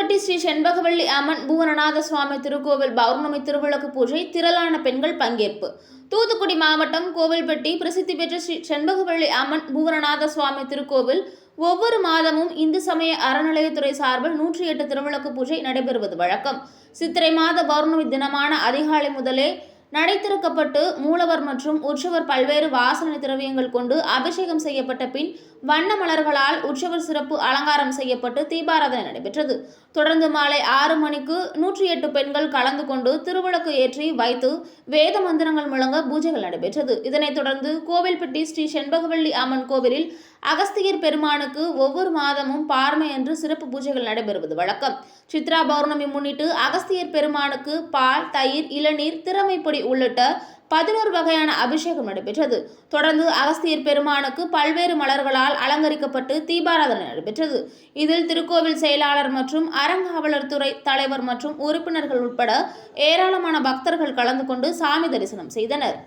கோவில்பட்டி ஸ்ரீ செண்பகவல்லி அம்மன் பூவனநாத சுவாமி திருக்கோவில் பௌர்ணமி திருவிளக்கு பூஜை திரளான பெண்கள் பங்கேற்பு. தூத்துக்குடி மாவட்டம் கோவில்பட்டி பிரசித்தி பெற்ற ஸ்ரீ செண்பகவல்லி அம்மன் பூவனநாத சுவாமி திருக்கோவில் ஒவ்வொரு மாதமும் இந்து சமய அறநிலையத்துறை சார்பில் நூற்றி எட்டு திருவிளக்கு பூஜை நடைபெறுவது வழக்கம். சித்திரை மாத பௌர்ணமி தினமான அதிகாலை முதலே நடை திறக்கப்பட்டு மூலவர் மற்றும் உற்சவர் பல்வேறு வாசனை திரவியங்கள் கொண்டு அபிஷேகம் செய்யப்பட்ட பின் வண்ண மலர்களால் உற்சவர் சிறப்பு அலங்காரம் செய்யப்பட்டு தீபாராதனை நடைபெற்றது. தொடர்ந்து மாலை ஆறு மணிக்கு நூற்றி எட்டு பெண்கள் கலந்து கொண்டு திருவிளக்கு ஏற்றி வைத்து வேத மந்திரங்கள் முழங்க பூஜைகள் நடைபெற்றது. இதனைத் தொடர்ந்து கோவில்பட்டி ஸ்ரீ செண்பகவல்லி அம்மன் கோவிலில் அகஸ்தியர் பெருமானுக்கு ஒவ்வொரு மாதமும் பார்மை என்று சிறப்பு பூஜைகள் நடைபெறுவது வழக்கம். சித்ரா பௌர்ணமி முன்னிட்டு அகஸ்தியர் பெருமானுக்கு பால் தயிர் இளநீர் திறமைப்பொடி உள்ளிட்ட பதினோரு வகையான அபிஷேகம் நடைபெற்றது. தொடர்ந்து அகஸ்தியர் பெருமானுக்கு பல்வேறு மலர்களால் அலங்கரிக்கப்பட்டு தீபாராதனை நடைபெற்றது. இதில் திருக்கோவில் செயலாளர் மற்றும் அறங்காவலர் துறை தலைவர் மற்றும் உறுப்பினர்கள் உட்பட ஏராளமான பக்தர்கள் கலந்து கொண்டு சாமி தரிசனம் செய்தனர்.